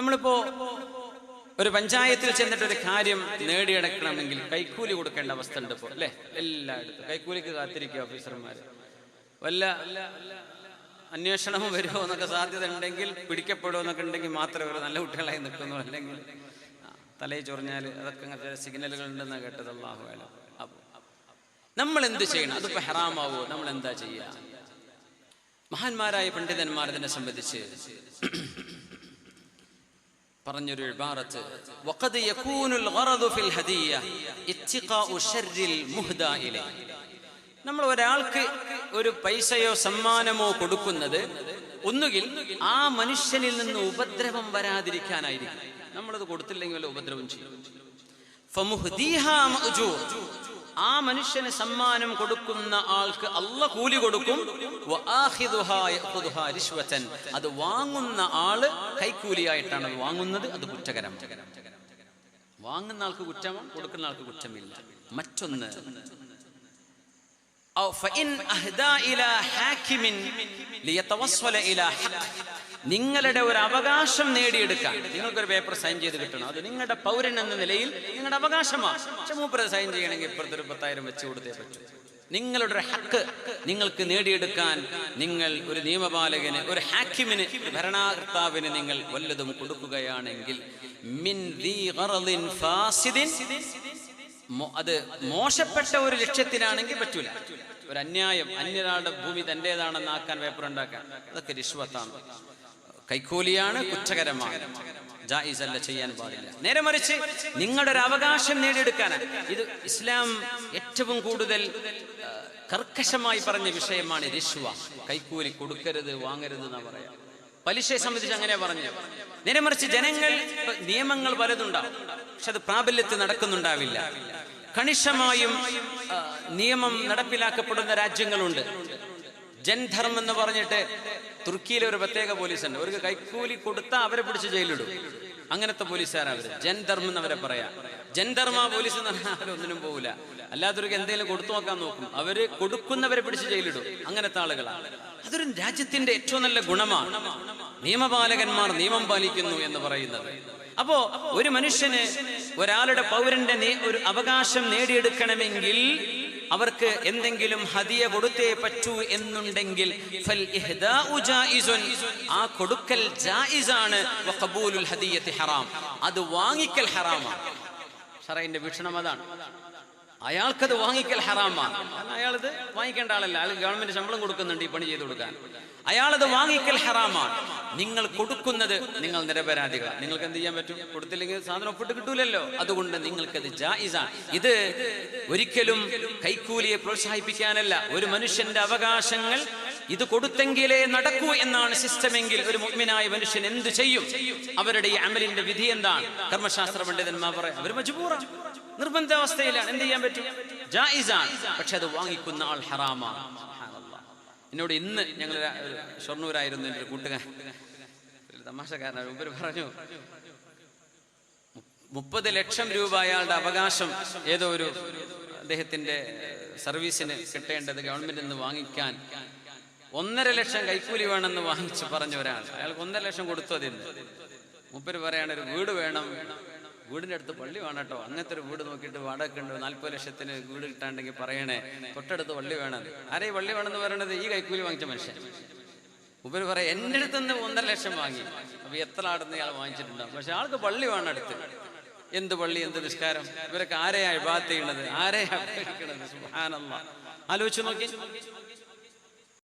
നമ്മളിപ്പോ ഒരു പഞ്ചായത്തിൽ ചെന്നിട്ട് ഒരു കാര്യം നേടിയെടുക്കണമെങ്കിൽ കൈക്കൂലി കൊടുക്കേണ്ട അവസ്ഥ ഉണ്ട് ഇപ്പോൾ അല്ലേ? എല്ലായിടത്തും. കൈക്കൂലിക്ക് കാത്തിരിക്കുക ഓഫീസർമാർ വല്ല അന്വേഷണവും വരുമോ എന്നൊക്കെ സാധ്യത ഉണ്ടെങ്കിൽ പിടിക്കപ്പെടുമോ എന്നൊക്കെ ഉണ്ടെങ്കിൽ മാത്രമേ ഒരു നല്ല കുട്ടികളായി നിൽക്കുന്നു അല്ലെങ്കിൽ തലയിൽ ചൊറിഞ്ഞാൽ അതൊക്കെ അങ്ങനെ സിഗ്നലുകൾ ഉണ്ടെന്ന് കേട്ടത്. അള്ളാഹു. നമ്മൾ എന്ത് ചെയ്യണം? അതിപ്പോ ഹെറാമാവോ? നമ്മൾ എന്താ ചെയ്യുക മഹാന്മാരായ പണ്ഡിതന്മാർ ഇതിനെ സംബന്ധിച്ച് പറഞ്ഞൊരു ഇബാറത്ത് وقد يكون الغرض في الهدية اتقاء شر المهدى إليه നമ്മൾ ഒരാൾക്ക് ഒരു പൈസയോ സമ്മാനമോ കൊടുക്കുന്നത് ഒന്നുകിൽ ആ മനുഷ്യനിൽ നിന്ന് ഉപദ്രവം വരാതിരിക്കാനായിരിക്കും നമ്മളത് കൊടുത്തില്ലെങ്കിൽ വല്ല ഉപദ്രവം ചെയ്യും ഫമുഹ്ദീഹാ മഅ്ജൂർ. ആ മനുഷ്യന് സമ്മാനം കൊടുക്കുന്ന ആൾക്ക് അല്ല കൂലി കൊടുക്കും വആഖിദുഹാ യഖുദുഹാ റിശ്വതൻ. അത് വാങ്ങുന്ന ആള് കൈക്കൂലിയായിട്ടാണ് അത് വാങ്ങുന്നത് അത് കുറ്റകരം വാങ്ങുന്ന ആൾക്ക് കുറ്റം കൊടുക്കുന്ന ആൾക്ക് കുറ്റമില്ല മറ്റൊന്ന് أو فإن أهدى إلى حاكم ليتوصل إلى حق നിങ്ങളുടെ ഒരു അവകാശം നേടിയെടുക്കാൻ. നിങ്ങൾക്കൊരു പേപ്പർ സൈൻ ചെയ്ത് കിട്ടണം. അത് നിങ്ങളുടെ പൗരൻ എന്ന നിലയിൽ നിങ്ങളുടെ അവകാശമാണ്. പക്ഷെ സൈൻ ചെയ്യണമെങ്കിൽ ഇപ്പുറത്തെ ഒരു പത്തായിരം വെച്ച് കൊടുത്തേ പറ്റൂ. നിങ്ങളുടെ ഒരു ഹക്ക് നിങ്ങൾക്ക് നേടിയെടുക്കാൻ നിങ്ങൾ ഒരു നിയമപാലകന് ഒരു ഹാക്കിമിന് ഭരണകർത്താവിന് നിങ്ങൾ വല്ലതും കൊടുക്കുകയാണെങ്കിൽ മിൻ ഫാസിദിൻ അത് മോശപ്പെട്ട ഒരു ലക്ഷ്യത്തിനാണെങ്കിൽ പറ്റൂല. ഒരു അന്യായം അന്യരാളുടെ ഭൂമി തന്റേതാണെന്ന് പേപ്പർ ഉണ്ടാക്കാൻ. അതൊക്കെ റിഷ്വത്താണ്. കൈക്കൂലിയാണ് കുറ്റകരമാണ്. ജായിസ് അല്ല ചെയ്യാൻ പാടില്ല. നേരെ മറിച്ച് നിങ്ങളുടെ ഒരു അവകാശം നേടിയെടുക്കാനാണ്. ഇത് ഇസ്ലാം ഏറ്റവും കൂടുതൽ കർക്കശമായി പറഞ്ഞ വിഷയമാണ് രിശ്വ കൈക്കൂലി കൊടുക്കരുത് വാങ്ങരുത് എന്നാ പറയാം. പലിശയെ സംബന്ധിച്ച് അങ്ങനെ പറഞ്ഞു നേരെ മറിച്ച് ജനങ്ങൾ നിയമങ്ങൾ പലതുണ്ടാവും പക്ഷെ അത് പ്രാബല്യത്തിൽ നടക്കുന്നുണ്ടാവില്ല. കണിശമായും നിയമം നടപ്പിലാക്കപ്പെടുന്ന രാജ്യങ്ങളുണ്ട്. ജൻധർമ്മം എന്ന് പറഞ്ഞിട്ട് തുർക്കിയിലെ ഒരു പ്രത്യേക പോലീസ് ഉണ്ട് അവർക്ക് കൈക്കൂലി കൊടുത്താൽ അവരെ പിടിച്ച് ജയിലിടും അങ്ങനത്തെ പോലീസുകാരാണ് അവർ. ജൻധർമ്മം എന്ന് അവരെ പറയാം. ജൻധർമ്മ പോലീസ് എന്ന് പറഞ്ഞാൽ അവരൊന്നിനും പോകില്ല അല്ലാത്തവർക്ക് എന്തെങ്കിലും കൊടുത്തു നോക്കാൻ നോക്കും. അവർ കൊടുക്കുന്നവരെ പിടിച്ച് ജയിലിടും അങ്ങനത്തെ ആളുകളാണ് അതൊരു രാജ്യത്തിന്റെ ഏറ്റവും നല്ല ഗുണമാണ് നിയമപാലകന്മാർ നിയമം പാലിക്കുന്നു എന്ന് പറയുന്നത്. അപ്പോ ഒരു മനുഷ്യന് ഒരാളുടെ പൗരന്റെ ഒരു അവകാശം നേടിയെടുക്കണമെങ്കിൽ അവർക്ക് എന്തെങ്കിലും ഹദിയ കൊടുത്തേ പറ്റൂ എന്നുണ്ടെങ്കിൽ. ആ കൊടുക്കൽ ജായിസാണ് ഹറാം. അത് വാങ്ങിക്കൽ ഹറാമാണ്. ഷറൈന്റെ വീക്ഷണം അതാണ്. അയാൾക്കത് വാങ്ങിക്കൽ ഹറാമാണ്. അയാളത് വാങ്ങിക്കേണ്ട ആളല്ല. അയാൾ ഗവൺമെന്റ് ശമ്പളം കൊടുക്കുന്നുണ്ട് ഈ പണി ചെയ്തു കൊടുക്കാൻ. അയാളത് വാങ്ങിക്കൽ ഹറാമാണ്. നിങ്ങൾ കൊടുക്കുന്നത് നിങ്ങൾ നിരപരാധികൾ നിങ്ങൾക്ക് എന്ത് ചെയ്യാൻ പറ്റും? കൊടുത്തില്ലെങ്കിൽ സാധനം ഒപ്പിട്ട് കിട്ടൂലല്ലോ. അതുകൊണ്ട് നിങ്ങൾക്കത് ജായിസാണ്. ഇത് ഒരിക്കലും കൈക്കൂലിയെ പ്രോത്സാഹിപ്പിക്കാനല്ല. ഒരു മനുഷ്യന്റെ അവകാശങ്ങൾ ഇത് കൊടുത്തെങ്കിലേ നടക്കൂ എന്നാണ് സിസ്റ്റമെങ്കിൽ ഒരു മുഗ്മിനായ മനുഷ്യൻ എന്ത് ചെയ്യും? അവരുടെ ഈ അമലിന്റെ വിധി എന്താണ്? കർമ്മശാസ്ത്ര പണ്ഡിതന്മാർ പറയാം. അവർ മജബൂറാണ്. നിർബന്ധാവസ്ഥയിലാണ്. എന്ത് ചെയ്യാൻ പറ്റും? ജായിസാണ്. പക്ഷെ അത് വാങ്ങിക്കുന്ന ആൾ ഹറാമാണ്. എന്നോട് ഇന്ന് ഞങ്ങൾ ഷൊർണൂരായിരുന്നു എന്റെ ഒരു കൂട്ടുകാരൻ. ഒരു തമാശക്കാരനാണ്. ഉപരി പറഞ്ഞു. മുപ്പത് ലക്ഷം രൂപ അയാളുടെ അവകാശം ഏതോ ഒരു അദ്ദേഹത്തിന്റെ സർവീസിന് കിട്ടേണ്ടത് ഗവൺമെന്റിൽ നിന്ന് വാങ്ങിക്കാൻ ഒന്നര ലക്ഷം കൈക്കൂലി വേണമെന്ന് വാങ്ങിച്ചു പറഞ്ഞ ഒരാൾ. അയാൾക്ക് ഒന്നര ലക്ഷം കൊടുത്തു അതിന്. മുപ്പര് പറയാണ് ഒരു വീട് വേണം. വീടിന്റെ അടുത്ത് പള്ളി വേണം കേട്ടോ. അങ്ങനത്തെ ഒരു വീട് നോക്കിയിട്ട് വാടക ഉണ്ട്. നാല്പത് ലക്ഷത്തിന് വീട് കിട്ടാണ്ടെങ്കിൽ പറയണേ തൊട്ടടുത്ത് പള്ളി വേണം. ആരെ ഈ പള്ളി വേണമെന്ന് പറയണത്? ഈ കൈക്കൂലി വാങ്ങിച്ച മനുഷ്യൻ. ഉപരി പറയാം എന്റെ അടുത്ത് നിന്ന് ഒന്നര ലക്ഷം വാങ്ങി. അപ്പൊ എത്ര ആടുന്ന ഇയാൾ വാങ്ങിച്ചിട്ടുണ്ടാവും. പക്ഷെ ആൾക്ക് പള്ളി വേണം അടുത്ത്. എന്ത് പള്ളി എന്ത് നിസ്കാരം? ഇവരൊക്കെ ആരെയാ ഇബാത്ത് ചെയ്യുന്നത്? ആരെയാ ആലോചിച്ച് നോക്കി.